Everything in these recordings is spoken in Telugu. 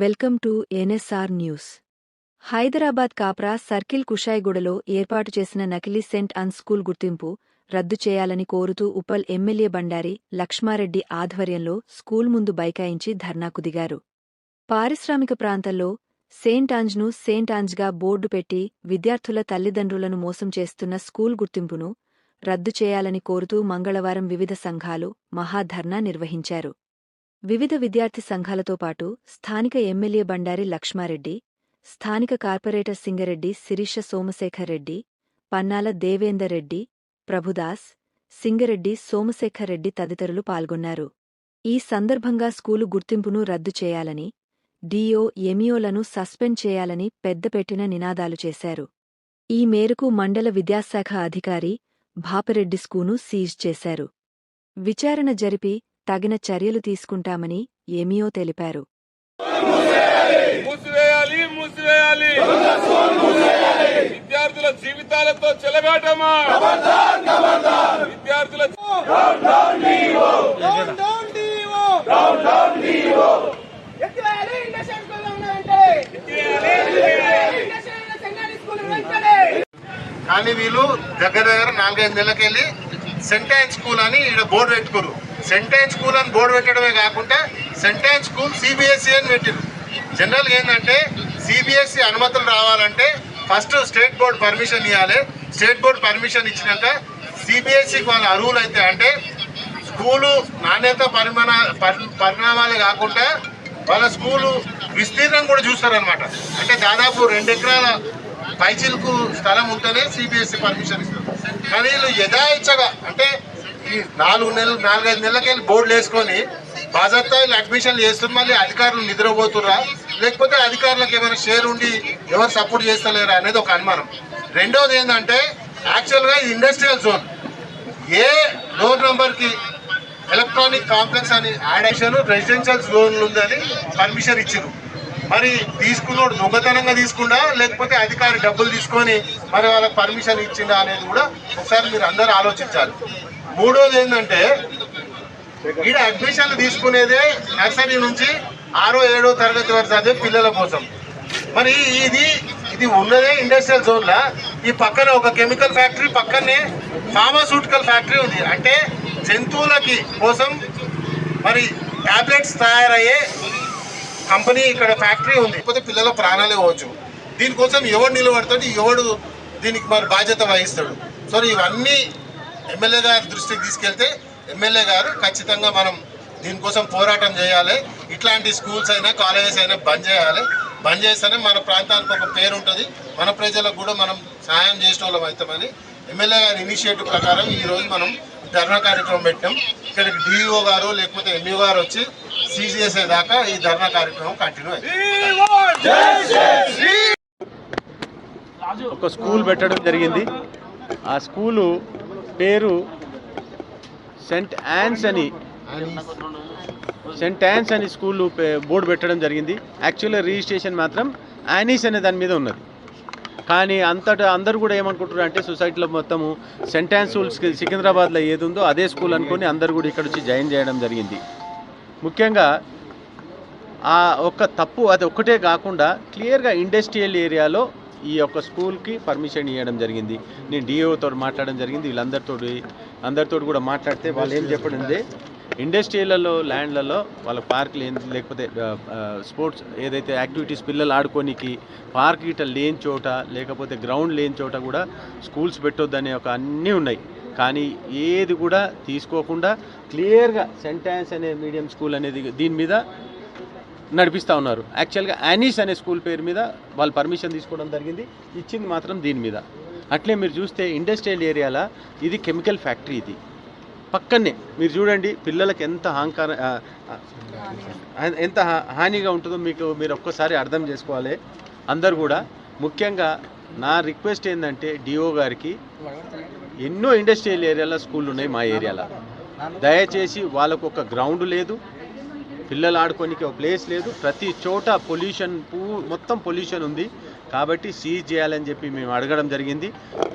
Welcome to NSR news. Hyderabad Kapra circle కుషాయిగూడలో ఏర్పాటు చేసిన నకిలీ సెంట్ అన్ స్కూల్ గుర్తింపు రద్దు చేయాలని కోరుతూ ఉప్పల్ ఎమ్మెల్యే బండారి లక్ష్మారెడ్డి ఆధ్వర్యంలో స్కూల్ ముందు బైకాయించి ధర్నాకు దిగారు. పారిశ్రామిక ప్రాంతంలో సెయింట్ ఆంజ్ను సెయింట్ ఆంజ్గా బోర్డు పెట్టి విద్యార్థుల తల్లిదండ్రులను మోసం చేస్తున్న స్కూల్ గుర్తింపును రద్దు చేయాలని కోరుతూ మంగళవారం వివిధ సంఘాలు మహాధర్నా నిర్వహించారు. వివిధ విద్యార్థి సంఘాలతో పాటు స్థానిక ఎమ్మెల్యే బండారి లక్ష్మారెడ్డి స్థానిక కార్పొరేటర్ సింగరెడ్డి శిరీష సోమశేఖర్ రెడ్డి పన్నాల దేవేందర్ రెడ్డి ప్రభుదాస్ సింగరెడ్డి సోమశేఖర్ రెడ్డి తదితరులు పాల్గొన్నారు. ఈ సందర్భంగా స్కూలు గుర్తింపును రద్దు చేయాలని డిఓ ఎమియోలను సస్పెండ్ చేయాలని పెద్దపెట్టిన నినాదాలు చేశారు. ఈ మేరకు మండల విద్యాశాఖ అధికారి భాపరెడ్డి స్కూను సీజ్ చేశారు. విచారణ జరిపి తగిన చర్యలు తీసుకుంటామని ఎమియో తెలిపారు. మూసివేయాలి మూసివేయాలి. విద్యార్థుల జీవితాలతో చెలగాటమా? విద్యార్థుల కానీ వీళ్ళు దగ్గర దగ్గర నాలుగైదు నెలలకి వెళ్ళి సెంటైన్ స్కూల్ అని ఇక్కడ బోర్డు పెట్టుకోరు సెంటైన్ స్కూల్ అని బోర్డు పెట్టడమే కాకుండా సెంటైన్ స్కూల్ సిబిఎస్ఈ అని పెట్టారు జనరల్గా ఏంటంటే సిబిఎస్ఈ అనుమతులు రావాలంటే ఫస్ట్ స్టేట్ బోర్డు పర్మిషన్ ఇవ్వాలి స్టేట్ బోర్డు పర్మిషన్ ఇచ్చినాక సిబిఎస్ఈకి వాళ్ళ అరువులు అయితే అంటే స్కూలు నాణ్యత పరిమాణ పరి- పరిణామాలే కాకుండా వాళ్ళ స్కూలు విస్తీర్ణం కూడా చూస్తారనమాట అంటే దాదాపు రెండు ఎకరాల పైచిలకు స్థలం ఉంటేనే సిబిఎస్ఈ పర్మిషన్ ఇస్తారు. కానీ వీళ్ళు యథాయిచ్చగా అంటే ఈ నాలుగు నెలలు నాలుగైదు నెలలకెళ్ళి బోర్డులు వేసుకొని బాజాప్తా వీళ్ళు అడ్మిషన్లు చేస్తారు మళ్ళీ అధికారులు నిద్రపోతుర్రా? లేకపోతే అధికారులకు ఏమైనా షేర్ ఉండి ఎవరు సపోర్ట్ చేస్తలేరా అనేది ఒక అనుమానం. రెండోది ఏంటంటే యాక్చువల్గా ఇండస్ట్రియల్ జోన్ ఏ డోర్ నెంబర్కి ఎలక్ట్రానిక్ కాంప్లెక్స్ అని యాడేషన్ రెసిడెన్షియల్ జోన్లు ఉందని పర్మిషన్ ఇచ్చారు మరి తీసుకున్నోడు దొంగతనంగా తీసుకుండా లేకపోతే అధికారి డబ్బులు తీసుకొని మరి వాళ్ళకి పర్మిషన్ ఇచ్చిందా అనేది కూడా ఒకసారి మీరు అందరూ ఆలోచించాలి. మూడోది ఏంటంటే ఈడ అడ్మిషన్లు తీసుకునేదే నర్సరీ నుంచి ఆరో ఏడో తరగతి వరకు చదివే పిల్లల కోసం. మరి ఇది ఇది ఉన్నదే ఇండస్ట్రియల్ జోన్లా ఈ పక్కన ఒక కెమికల్ ఫ్యాక్టరీ పక్కనే ఫార్మాసూటికల్ ఫ్యాక్టరీ ఉంది. అంటే జంతువులకి కోసం మరి టాబ్లెట్స్ తయారయ్యే కంపెనీ ఇక్కడ ఫ్యాక్టరీ ఉంది. లేకపోతే పిల్లల ప్రాణాలే పోవచ్చు. దీనికోసం ఎవడు నిలబడతాడు? ఎవడు దీనికి మరి బాధ్యత వహిస్తాడు? సో ఇవన్నీ ఎమ్మెల్యే గారి దృష్టికి తీసుకెళ్తే ఎమ్మెల్యే గారు ఖచ్చితంగా మనం దీనికోసం పోరాటం చేయాలి. ఇట్లాంటి స్కూల్స్ అయినా కాలేజెస్ అయినా బంద్ చేయాలి. బంద్ చేస్తేనే మన ప్రాంతానికి ఒక పేరు ఉంటుంది. మన ప్రజలకు కూడా మనం సహాయం చేసిన వాళ్ళం అవుతామని ఎమ్మెల్యే గారి ఇనిషియేటివ్ ప్రకారం ఈరోజు మనం ధర్నా కార్యక్రమం పెట్టాం ఇక్కడికి డిఈఓ గారు లేకపోతే ఎంఈఓ గారు వచ్చి సీజీఎస్ఐ దాకా ఈ ధర్నా కార్యక్రమం కంటిన్యూ అయింది. ఒక స్కూల్ పెట్టడం జరిగింది. ఆ స్కూలు పేరు సెంట్ యాన్స్ అని సెంట్ యాన్స్ అని స్కూల్ బోర్డు పెట్టడం జరిగింది. యాక్చువల్గా రిజిస్ట్రేషన్ మాత్రం యానీస్ అనే దాని మీద ఉన్నది. కానీ అంతటా అందరూ కూడా ఏమనుకుంటున్నారు అంటే సొసైటీలో మొత్తము సెంట్ యాన్స్ స్కూల్ సికింద్రాబాద్లో ఏది ఉందో అదే స్కూల్ అనుకొని అందరు కూడా ఇక్కడ వచ్చి జాయిన్ చేయడం జరిగింది. ముఖ్యంగా ఆ ఒక్క తప్పు అది ఒక్కటే కాకుండా క్లియర్గా ఇండస్ట్రియల్ ఏరియాలో ఈ యొక్క స్కూల్కి పర్మిషన్ ఇవ్వడం జరిగింది. నేను డిఓతో మాట్లాడడం జరిగింది. వీళ్ళందరితో అందరితో కూడా మాట్లాడితే వాళ్ళు ఏం చెప్పడం ఇండస్ట్రీలలో ల్యాండ్లలో వాళ్ళ పార్క్ లేని లేకపోతే స్పోర్ట్స్ ఏదైతే యాక్టివిటీస్ పిల్లలు ఆడుకోనికి పార్క్ ఇట లేని చోట లేకపోతే గ్రౌండ్ లేని చోట కూడా స్కూల్స్ పెట్టొద్దనే ఒక అన్నీ ఉన్నాయి. కానీ ఏది కూడా తీసుకోకుండా క్లియర్గా సెంటాన్స్ అనే మీడియం స్కూల్ అనేది దీని మీద నడిపిస్తూ ఉన్నారు. యాక్చువల్గా యానీస్ అనే స్కూల్ పేరు మీద వాళ్ళు పర్మిషన్ తీసుకోవడం జరిగింది. ఇచ్చింది మాత్రం దీని మీద. అట్లే మీరు చూస్తే ఇండస్ట్రియల్ ఏరియాలో ఇది కెమికల్ ఫ్యాక్టరీ ఇది. పక్కనే మీరు చూడండి పిల్లలకు ఎంత హాంకార ఎంత హా- హానిగా ఉంటుందో మీకు మీరు ఒక్కసారి అర్థం చేసుకోవాలి. అందరు కూడా ముఖ్యంగా నా రిక్వెస్ట్ ఏంటంటే డిఓ గారికి ఎన్నో ఇండస్ట్రియల్ ఏరియాలో స్కూళ్ళు ఉన్నాయి మా ఏరియాలో దయచేసి వాళ్ళకు ఒక గ్రౌండ్ లేదు. పిల్లలు ఆడుకోనికి ఒక ప్లేస్ లేదు. ప్రతి చోట పొల్యూషన్ పూ మొత్తం పొల్యూషన్ ఉంది. కాబట్టి సీజ్ చేయాలని చెప్పి మేము అడగడం జరిగింది.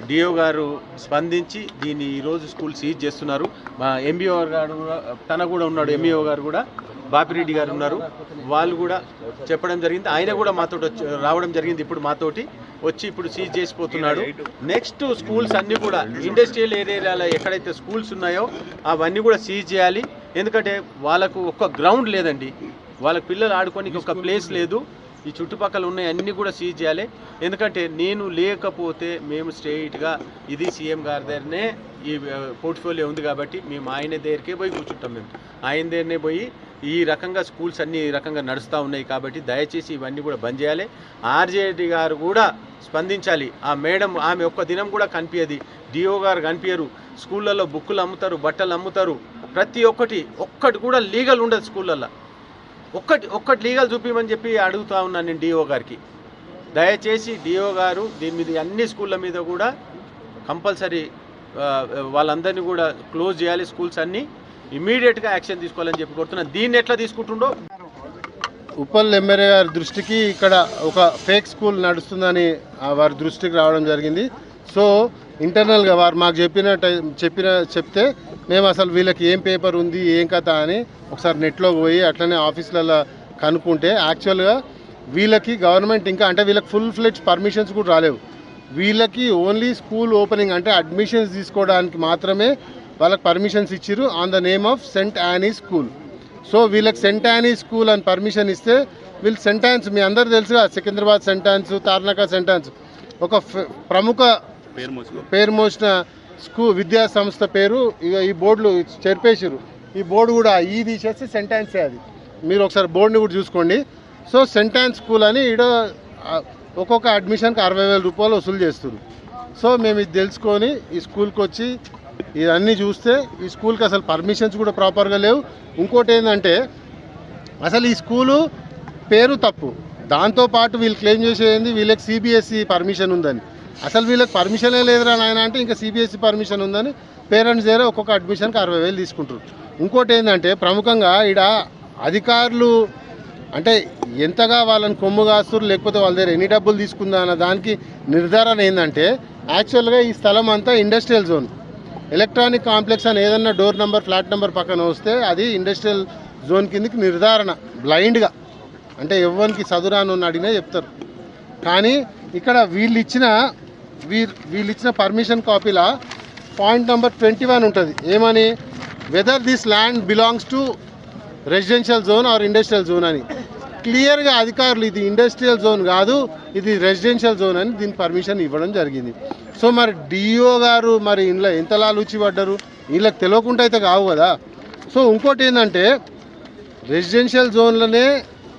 డిఓ గారు స్పందించి దీన్ని ఈరోజు స్కూల్ సీజ్ చేస్తున్నారు. మా ఎంబీఓ గారు తన కూడా ఉన్నాడు ఎంఈఓ గారు కూడా. బాపిరెడ్డి గారు ఉన్నారు. వాళ్ళు కూడా చెప్పడం జరిగింది. ఆయన కూడా మాతో రావడం జరిగింది ఇప్పుడు మాతోటి. వచ్చి ఇప్పుడు సీజ్ చేసిపోతున్నాడు. నెక్స్ట్ స్కూల్స్ అన్నీ కూడా ఇండస్ట్రియల్ ఏరియాలో ఎక్కడైతే స్కూల్స్ ఉన్నాయో అవన్నీ కూడా సీజ్ చేయాలి. ఎందుకంటే వాళ్ళకు ఒక్క గ్రౌండ్ లేదండి. వాళ్ళ పిల్లలు ఆడుకోనికి ఒక ప్లేస్ లేదు. ఈ చుట్టుపక్కల ఉన్నాయి అన్నీ కూడా సీజ్ చేయాలి. ఎందుకంటే నేను లేకపోతే మేము స్ట్రైట్గా ఇది సీఎం గారి దగ్గరనే ఈ పోర్ట్ఫోలియో ఉంది కాబట్టి మేము ఆయన దగ్గరికే పోయి కూర్చుంటాం మేము. ఆయన దగ్గరనే పోయి ఈ రకంగా స్కూల్స్ అన్ని ఈ రకంగా నడుస్తూ ఉన్నాయి కాబట్టి దయచేసి ఇవన్నీ కూడా బంద్ చేయాలి. ఆర్జేడి గారు కూడా స్పందించాలి. ఆ మేడం ఆమె ఒక్క దినం కూడా కనిపించదు డిఓ గారు కనిపించరు స్కూళ్ళల్లో బుక్కులు అమ్ముతారు బట్టలు అమ్ముతారు. ప్రతి ఒక్కటి ఒక్కటి కూడా లీగల్ ఉండదు స్కూళ్ళల్లో. ఒక్కటి ఒక్కటి లీగల్ చూపించమని చెప్పి అడుగుతా ఉన్నాను నేను డిఓ గారికి. దయచేసి డిఓ గారు దీని మీద అన్ని స్కూళ్ళ మీద కూడా కంపల్సరీ వాళ్ళందరినీ కూడా క్లోజ్ చేయాలి స్కూల్స్ అన్నీ. ఇమీడియట్గా యాక్షన్ తీసుకోవాలని చెప్పి కోరుతున్నాను దీన్ని ఎట్లా తీసుకుంటుండో? ఉప్పల్ ఎమ్మెల్యే గారి దృష్టికి ఇక్కడ ఒక ఫేక్ స్కూల్ నడుస్తుందని వారి దృష్టికి రావడం జరిగింది. సో ఇంటర్నల్గా వారు మాకు చెప్పిన చెప్పిన చెప్తే మేము అసలు వీళ్ళకి ఏం పేపర్ ఉంది ఏం కథ అని ఒకసారి నెట్లో పోయి అట్లనే ఆఫీసులలో కనుక్కుంటే యాక్చువల్గా వీళ్ళకి గవర్నమెంట్ ఇంకా అంటే వీళ్ళకి ఫుల్ ఫ్లెడ్జ్ పర్మిషన్స్ కూడా రాలేవు. వీళ్ళకి ఓన్లీ స్కూల్ ఓపెనింగ్ అంటే అడ్మిషన్స్ తీసుకోవడానికి మాత్రమే వాళ్ళకి పర్మిషన్స్ ఇచ్చిర్రు on the name of saint Annie school so వీళ్ళకి సెంట్ యానీ స్కూల్ అని పర్మిషన్ ఇస్తే వీళ్ళు సెంటాన్స్ మీ అందరు తెలుసుగా సికింద్రాబాద్ సెంటాన్స్ తార్నాక సెంటాన్స్ ఒక ప్రముఖ పేరు మోసిన స్కూ విద్యా సంస్థ పేరు ఇక ఈ బోర్డులు చెరిపేసారు ఈ బోర్డు కూడా ఈ తీసేస్తే సెంటాన్సే అది. మీరు ఒకసారి బోర్డుని కూడా చూసుకోండి. సో సెంటాన్స్ స్కూల్ అని ఈడ ఒక్కొక్క అడ్మిషన్కి అరవై వేల రూపాయలు వసూలు చేస్తారు సో మేము ఇది తెలుసుకొని ఈ స్కూల్కి వచ్చి ఇవన్నీ చూస్తే ఈ స్కూల్కి అసలు పర్మిషన్స్ కూడా ప్రాపర్గా లేవు. ఇంకోటి ఏంటంటే అసలు ఈ స్కూలు పేరు తప్పు. దాంతోపాటు వీళ్ళు క్లెయిమ్ చేసేది వీళ్ళకి సిబిఎస్ఈ పర్మిషన్ ఉందని. అసలు వీళ్ళకి పర్మిషనే లేదురా నాయన అంటే ఇంకా సిబిఎస్ఈ పర్మిషన్ ఉందని పేరెంట్స్ దగ్గర ఒక్కొక్క అడ్మిషన్కి అరవై వేలు తీసుకుంటారు ఇంకోటి ఏంటంటే ప్రముఖంగా ఈడ అధికారులు అంటే ఎంతగా వాళ్ళని కొమ్ము కాస్తున్నారు లేకపోతే వాళ్ళ దగ్గర ఎన్ని డబ్బులు తీసుకుందా అన్న దానికి నిర్ధారణ ఏంటంటే యాక్చువల్గా ఈ స్థలం అంతా ఇండస్ట్రియల్ జోన్ ఎలక్ట్రానిక్ కాంప్లెక్స్ అని ఏదన్నా డోర్ నెంబర్ ఫ్లాట్ నెంబర్ పక్కన వస్తే అది ఇండస్ట్రియల్ జోన్ కిందకి నిర్ధారణ బ్లైండ్గా అంటే ఎవరికి చదురాను అడిగినా చెప్తారు. కానీ ఇక్కడ వీళ్ళు ఇచ్చిన వీళ్ళు ఇచ్చిన పర్మిషన్ కాపీలా పాయింట్ నెంబర్ ట్వంటీ వన్ ఉంటుంది. ఏమని? Whether this land belongs to residential zone or industrial zone అని. క్లియర్గా అధికారులు ఇది ఇండస్ట్రియల్ జోన్ కాదు ఇది రెసిడెన్షియల్ జోన్ అని దీని పర్మిషన్ ఇవ్వడం జరిగింది. సో మరి డిఓ గారు మరి ఇంట్లో ఎంత లాలూచి పడ్డారు? వీళ్ళకి తెలియకుండా అయితే కావు కదా. సో ఇంకోటి ఏంటంటే రెసిడెన్షియల్ జోన్లోనే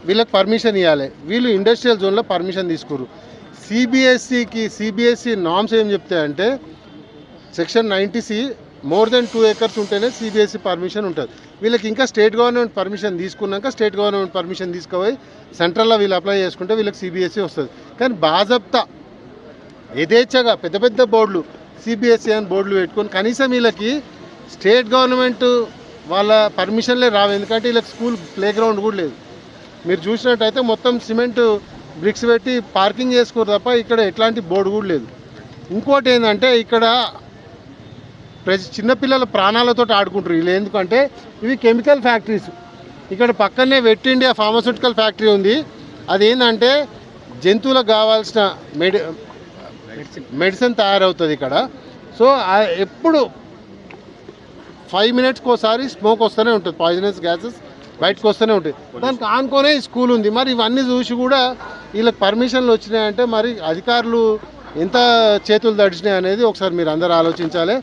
వీళ్ళకి పర్మిషన్ ఇవ్వాలి వీళ్ళు ఇండస్ట్రియల్ జోన్లో పర్మిషన్ తీసుకోరు సిబిఎస్సికి సిబిఎస్సి నామ్స్ ఏం చెప్తాయంటే section ninety C more than two acres ఉంటేనే సిబిఎస్సి పర్మిషన్ ఉంటుంది. వీళ్ళకి ఇంకా స్టేట్ గవర్నమెంట్ పర్మిషన్ తీసుకున్నాక స్టేట్ గవర్నమెంట్ పర్మిషన్ తీసుకుపోయి సెంట్రల్లో వీళ్ళు అప్లై చేసుకుంటే వీళ్ళకి సిబిఎస్సి వస్తుంది. కానీ బాజప్తా యథేచ్ఛగా పెద్ద పెద్ద బోర్డులు సిబిఎస్ఈ అని బోర్డులు పెట్టుకొని కనీసం వీళ్ళకి స్టేట్ గవర్నమెంట్ వాళ్ళ పర్మిషన్లే రావు. ఎందుకంటే వీళ్ళకి స్కూల్ ప్లే గ్రౌండ్ కూడా లేదు. మీరు చూసినట్టయితే మొత్తం సిమెంట్ బ్రిక్స్ పెట్టి పార్కింగ్ చేసుకోరు తప్ప ఇక్కడ ఎట్లాంటి బోర్డు కూడా లేదు. ఇంకోటి ఏంటంటే ఇక్కడ ప్రతి చిన్నపిల్లల ప్రాణాలతో ఆడుకుంటారు. వీళ్ళు ఎందుకంటే ఇవి కెమికల్ ఫ్యాక్టరీస్. ఇక్కడ పక్కనే వెట్ ఇండియా ఫార్మస్యూటికల్ ఫ్యాక్టరీ ఉంది. అదేంటంటే జంతువులకు కావాల్సిన మెడి మెడిసిన్ తయారవుతుంది ఇక్కడ. సో ఎప్పుడు ఫైవ్ మినిట్స్కి ఒకసారి స్మోక్ వస్తూనే ఉంటుంది. పాయిజనస్ గ్యాసెస్ బయటకు వస్తూనే ఉంటుంది దానికి ఆనుకొనే స్కూల్ ఉంది. మరి ఇవన్నీ చూసి కూడా వీళ్ళకి పర్మిషన్లు వచ్చినాయంటే మరి అధికారులు ఎంత చేతులు తడిచినాయి అనేది ఒకసారి మీరు అందరు ఆలోచించాలి.